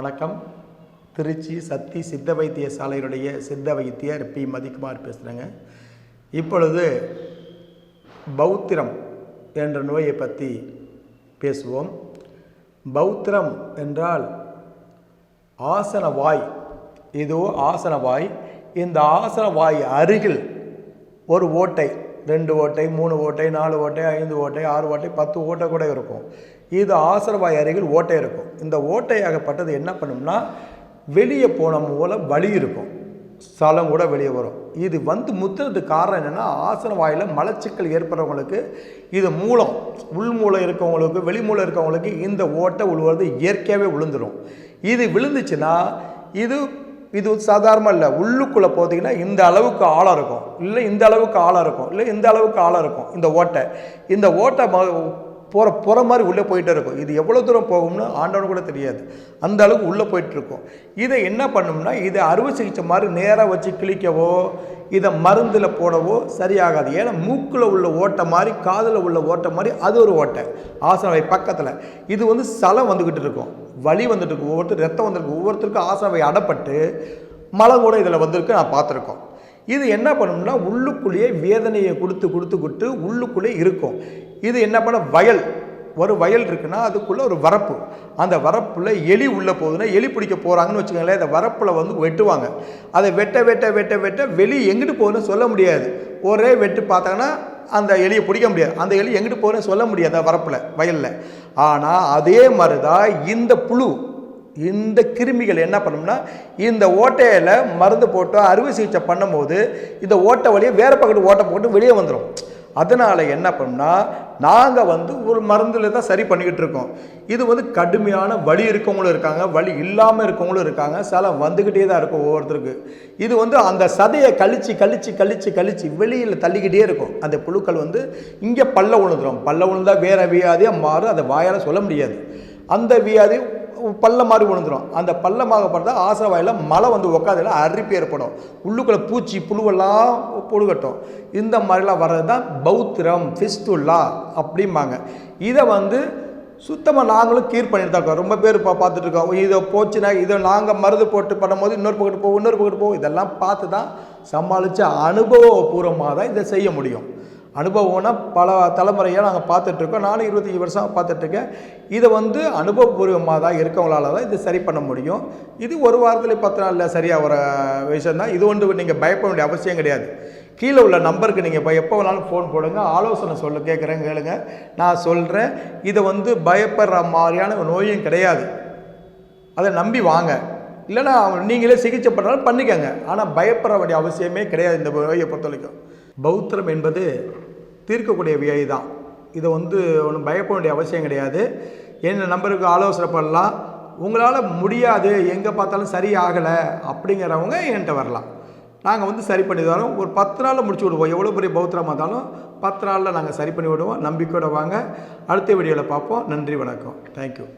வணக்கம். திருச்சி சக்தி சித்த வைத்திய சாலையினுடைய சித்த வைத்தியர் பி. மதிக்குமார் பேசுகிறேங்க இப்பொழுது பௌத்திரம் என்ற நோயை பற்றி பேசுவோம். பௌத்திரம் என்றால் ஆசனவாய் இதோ ஆசனவாய் இந்த ஆசனவாய் அருகில் ஒரு ஓட்டை ரெண்டு ஓட்டை மூணு ஓட்டை நாலு ஓட்டை ஐந்து ஓட்டை ஆறு ஓட்டை பத்து ஓட்டை கூட இருக்கும். இது ஆசரவாய் அருகில் ஓட்டை இருக்கும். இந்த ஓட்டையாகப்பட்டது என்ன பண்ணும்னா வெளியே போன மூலம் வலி இருக்கும். ஸ்தலம் கூட வெளியே வரும். இது வந்து முத்துறதுக்கு காரணம் என்னென்னா ஆசன வாயில் மலச்சிக்கல் ஏற்படுறவங்களுக்கு இது மூலம் உள் மூளை இருக்கவங்களுக்கு வெளி மூளை இருக்கவங்களுக்கு இந்த ஓட்டை உழுவுறது இயற்கையாகவே விழுந்துடும் இது விழுந்துச்சுன்னா இது இது சாதாரணமாக இல்லை. உள்ளுக்குள்ளே போட்டிங்கன்னா இந்த அளவுக்கு ஆழம் இருக்கும். இல்லை இந்த அளவுக்கு ஆழம் இருக்கும். இல்லை இந்த அளவுக்கு ஆழம் இருக்கும். இந்த ஓட்டை. இந்த ஓட்டை போகிற புற மாதிரி உள்ளே போயிட்டே இருக்கும். இது எவ்வளோ தூரம் போகும்னு ஆண்டவனு கூட தெரியாது. அந்த அளவுக்கு உள்ளே போயிட்டுருக்கும் இதை என்ன பண்ணும்னா இதை அறுவை சிகிச்சை மாதிரி நேராக வச்சு கிழிக்கவோ இதை மருந்தில் போடவோ சரியாகாது. ஏன்னா மூக்கில் உள்ள ஓட்டை மாதிரி காதில் உள்ள ஓட்டை மாதிரி அது ஒரு ஓட்டை. ஆசனவை பக்கத்தில். இது வந்து சலம் வந்துக்கிட்டு இருக்கும். வலி வந்துட்டு இருக்கு ஒவ்வொருத்தர் ரத்தம் வந்துருக்கு ஒவ்வொருத்தருக்கும் ஆசனவை அடப்பட்டு மலம் கூட இதில் வந்திருக்கு. நான் பார்த்துருக்கோம். இது என்ன பண்ணும்னா உள்ளுக்குள்ளேயே வேதனையை கொடுத்து கொடுத்து கொடுத்து உள்ளுக்குள்ளே இருக்கும். இது என்ன பண்ண? வயல். ஒரு வயல் இருக்குன்னா அதுக்குள்ளே ஒரு வரப்பு. அந்த வரப்பில் எலி உள்ளே போகுதுன்னா எலி பிடிக்க போகிறாங்கன்னு வச்சுக்கோங்களேன். இந்த வரப்பில் வந்து வெட்டுவாங்க. அதை வெட்ட வெட்ட வெட்ட வெட்ட வெளி எங்கிட்டு போகுதுன்னு சொல்ல முடியாது. ஒரே வெட்டு பார்த்தாங்கன்னா அந்த எலியை பிடிக்க முடியாது. அந்த எலி எங்கிட்டு போகிறேன்னு சொல்ல முடியாது அந்த வரப்பில் வயலில். ஆனால் அதே மாதிரி தான் இந்த புழு. இந்த கிருமிகள் என்ன பண்ணும்னா இந்த ஓட்டையில் மருந்து போட்டு அறுவை சிகிச்சை பண்ணும்போது இந்த ஓட்டை வழியை வேறு பக்கத்து ஓட்டை போட்டு வெளியே வந்துடும் அதனால் என்ன பண்ணோம்னா நாங்கள் வந்து ஒரு மருந்தில் தான் சரி பண்ணிக்கிட்டு இருக்கோம். இது வந்து கடுமையான வலி இருக்கவங்களும் இருக்காங்க வலி இல்லாமல் இருக்கவங்களும் இருக்காங்க சில வந்துக்கிட்டே தான் இருக்கும் ஒவ்வொருத்தருக்கு. இது வந்து அந்த சதையை கழிச்சு கழிச்சு கழிச்சு கழிச்சு வெளியில் தள்ளிக்கிட்டே இருக்கும். அந்த புழுக்கள் வந்து இங்கே பல்ல உழுந்துடும் பல்ல விழுந்தா வேறு வியாதியாக மாறும் அதை வாயால் சொல்ல முடியாது. அந்த வியாதி பள்ள மாதிரி விழுந்துடும் அந்த பள்ளமாகப்பட்டா ஆசனவாயில் மழை வந்து உக்காதில் அரிப்பு ஏற்படும். உள்ளுக்குள்ளே பூச்சி புழுவெல்லாம் புழுகட்டும். இந்த மாதிரிலாம் வர்றது தான் பௌத்திரம் ஃபிஸ்துல்லா அப்படிம்பாங்க. இதை வந்து சுத்தமாக நாங்களும் கீர் பண்ணிட்டு தான் இருக்கோம். ரொம்ப பேர் இப்போ பார்த்துட்ருக்கோம் இதை போச்சுன்னா இதை நாங்கள் மருந்து போட்டு பண்ணும்போது இன்னொரு பக்கத்து போவோம் இன்னொரு பக்கத்து போவோம் இதெல்லாம் பார்த்து தான் சமாளித்து அனுபவபூர்வமாக தான் இதை செய்ய முடியும். அனுபவம்னா பல தலைமுறையாக நாங்கள் பார்த்துட்ருக்கோம். நானும் இருபத்தஞ்சி வருஷம் பார்த்துட்ருக்கேன். இதை வந்து அனுபவபூர்வமாக தான் இருக்கவங்களால தான் இது சரி பண்ண முடியும். இது ஒரு வாரத்தில் பத்து நாளில் சரியாக வர விஷயம் தான் இது ஒன்று நீங்கள் பயப்பட வேண்டிய அவசியம் கிடையாது. கீழே உள்ள நம்பருக்கு நீங்கள் இப்போ எப்போ வேணாலும் ஃபோன் போடுங்க. ஆலோசனை சொல்ல கேட்குறேன் கேளுங்க. நான் சொல்கிறேன் இதை வந்து பயப்படுற மாதிரியான நோயும் கிடையாது. அதை நம்பி வாங்க. இல்லைன்னா நீங்களே சிகிச்சை பண்ணாலும் பண்ணிக்கோங்க. ஆனால் பயப்பட வேண்டிய அவசியமே கிடையாது இந்த நோயை பொறுத்த வரைக்கும் பௌத்திரம் என்பது தீர்க்கக்கூடிய வியாதி தான். இதை வந்து ஒன்றும் பயப்பட வேண்டிய அவசியம் கிடையாது. என்ன நம்பருக்கு ஆலோசனை பண்ணலாம்? உங்களால் முடியாது. எங்கே பார்த்தாலும் சரி ஆகலை அப்படிங்கிறவங்க என்கிட்ட வரலாம். நாங்கள் வந்து சரி பண்ணி தரோம். ஒரு பத்து நாளில் முடிச்சு விடுவோம். எவ்வளோ பெரிய பௌத்திரமாக இருந்தாலும் பத்து நாளில் நாங்கள் சரி பண்ணி விடுவோம். நம்பிக்கையோடு வாங்க. அடுத்த வீடியோவில் பார்ப்போம். நன்றி வணக்கம். தேங்க்யூ